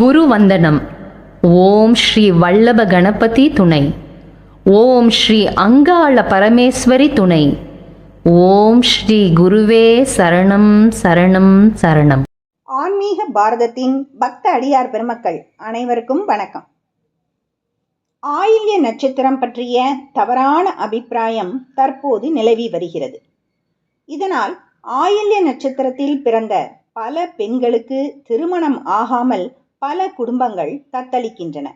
குரு வந்தனம் ஓம் ஸ்ரீ வல்லப கணபதி துணை. ஓம் ஸ்ரீ அங்காள பரமேஸ்வரி துணை. ஓம் ஸ்ரீ குருவே சரணம் சரணம் சரணம். ஆன்மீக பாரதத்தின் பக்த அடியார் பெருமக்கள் அனைவருக்கும் வணக்கம். ஆயில்ய நட்சத்திரம் பற்றிய தவறான அபிப்பிராயம் தற்போது நிலவி வருகிறது. இதனால் ஆயில்ய நட்சத்திரத்தில் பிறந்த பல பெண்களுக்கு திருமணம் ஆகாமல் பல குடும்பங்கள் தத்தளிக்கின்றன.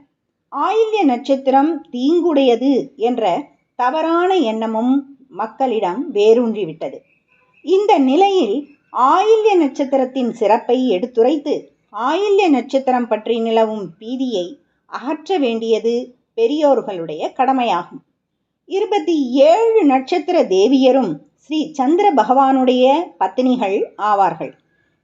ஆயில்ய நட்சத்திரம் தீங்குடையது என்ற தவறான எண்ணமும் மக்களிடம் வேரூன்றிவிட்டது. இந்த நிலையில் ஆயில்ய நட்சத்திரத்தின் சிறப்பை எடுத்துரைத்து ஆயில்ய நட்சத்திரம் பற்றி நிலவும் பீதியை அகற்ற வேண்டியது பெரியோர்களுடைய கடமையாகும். இருபத்தி ஏழு நட்சத்திர தேவியரும் ஸ்ரீ சந்திர பகவானுடைய பத்தினிகள் ஆவார்கள்.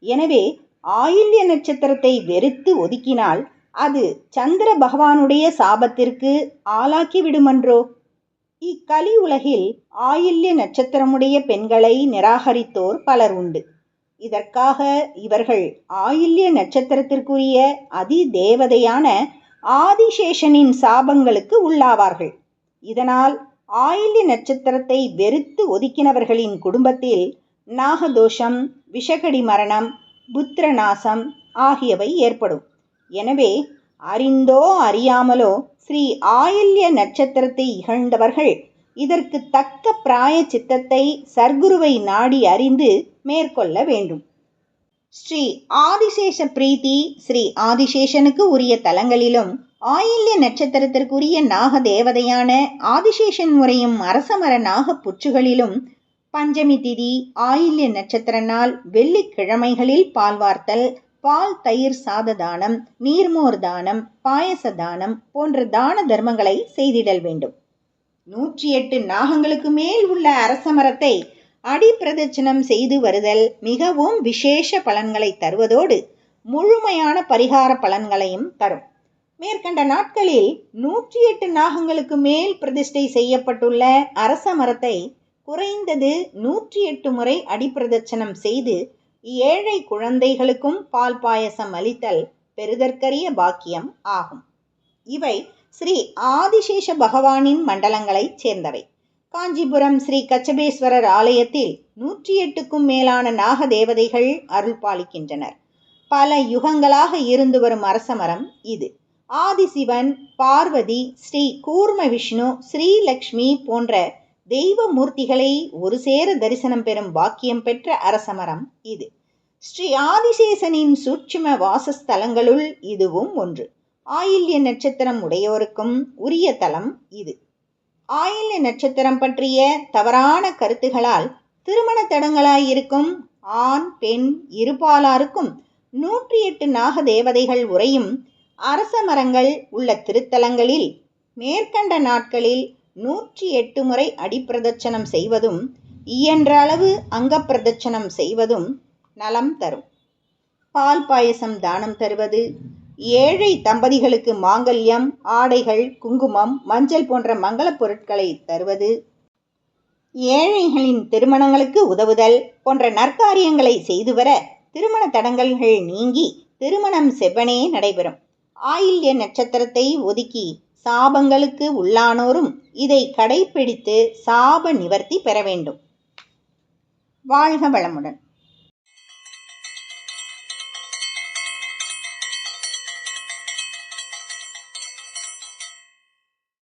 எனவே ஆயில்ய நட்சத்திரத்தை வெறுத்து ஒதுக்கினால் அது சந்திர பகவானுடைய சாபத்திற்கு ஆளாக்கி விடுமன்றோ? இக்கலி உலகில் ஆயில்ய நட்சத்திரமுடைய பெண்களை நிராகரித்தோர் பலர் உண்டு. இதற்காக இவர்கள் ஆயில்ய நட்சத்திரத்திற்குரிய அதி தேவதையான ஆதிசேஷனின் சாபங்களுக்கு உள்ளாவார்கள். இதனால் ஆயில்ய நட்சத்திரத்தை வெறுத்து ஒதுக்கினவர்களின் குடும்பத்தில் நாகதோஷம் விஷகடி மரணம் புத்திரநாசம் ஆகியவை ஏற்படும். எனவே அறிந்தோ அறியாமலோ ஸ்ரீ ஆயில்ய நட்சத்திரத்தை இகழ்ந்தவர்கள் இதற்கு தக்க பிராய சித்தத்தை சர்க்குருவை நாடி அறிந்து மேற்கொள்ள வேண்டும். ஸ்ரீ ஆதிசேஷ பிரீத்தி ஸ்ரீ ஆதிசேஷனுக்கு உரிய தலங்களிலும் ஆயில்ய நட்சத்திரத்திற்குரிய நாக தேவதையான ஆதிசேஷன் முறையும் அரசமர நாக புற்றுகளிலும் பஞ்சமி திதி ஆயில்ய நட்சத்திர நாள் வெள்ளிக்கிழமைகளில் பால் வார்த்தல் பால் தயிர் சாத தானம் நீர்மோர் தானம் பாயச தானம் போன்ற தான தர்மங்களை செய்திடல் வேண்டும். நூற்றி எட்டு நாகங்களுக்கு மேல் உள்ள அரசமரத்தை அடிப்பிரதட்சணம் அடி செய்து வருதல் மிகவும் விசேஷ பலன்களை தருவதோடு முழுமையான பரிகார பலன்களையும் தரும். மேற்கண்ட நாட்களில் நூற்றி எட்டு நாகங்களுக்கு மேல் பிரதிஷ்டை செய்யப்பட்டுள்ள அரச மரத்தை குறைந்தது நூற்றி எட்டு முறை அடிப்பிரதட்சணம் செய்து ஏழை குழந்தைகளுக்கும் பால் பாயசம் அளித்தல் பெறுதற்கரிய பாக்கியம் ஆகும். இவை ஸ்ரீ ஆதிசேஷ பகவானின் மண்டலங்களைச் சேர்ந்தவை. காஞ்சிபுரம் ஸ்ரீ கச்சபேஸ்வரர் ஆலயத்தில் நூற்றி எட்டுக்கும் மேலான நாக தேவதைகள் அருள் பாலிக்கின்றனர் பல யுகங்களாக இருந்து வரும் அரசமரம் இது. ஆதிசிவன் பார்வதி ஸ்ரீ கூர்ம விஷ்ணு ஸ்ரீலக்ஷ்மி போன்ற தெய்வ மூர்த்திகளை ஒரு சேர தரிசனம் பெறும் பாக்கியம் பெற்ற அரசமரம் இது. ஸ்ரீ ஆதிசேசனின் சூட்சும வாசஸ்தலங்களுள் இதுவும் ஒன்று. ஆயில்ய நட்சத்திரம் உடையோருக்கும் உரிய தலம் இது. ஆயில்ய நட்சத்திரம் பற்றிய தவறான கருத்துகளால் திருமண தடங்களாயிருக்கும் ஆண் பெண் இருபாலாருக்கும் நூற்றி எட்டு நாக தேவதைகள் உரையும் அரச மரங்கள் உள்ள திருத்தலங்களில் மேற்கண்ட நாட்களில் நூற்றி எட்டு முறை அடிப்பிரதட்சணம் செய்வதும் இயன்ற அளவு அங்கப்பிரதட்சணம் செய்வதும் நலம் தரும். பால் பாயசம் தானம் தருவது ஏழை தம்பதிகளுக்கு மாங்கல்யம் ஆடைகள் குங்குமம் மஞ்சள் போன்ற மங்களப் பொருட்களை தருவது ஏழைகளின் திருமணங்களுக்கு உதவுதல் போன்ற நற்காரியங்களை செய்து வர திருமண தடங்கல்கள் நீங்கி திருமணம் செவ்வனே நடைபெறும். ஆயில்ய நட்சத்திரத்தை ஒதுக்கி சாபங்களுக்கு உள்ளானோரும் இதை கடைப்பிடித்து சாப நிவர்த்தி பெற வேண்டும். வாழ்க வளமுடன்.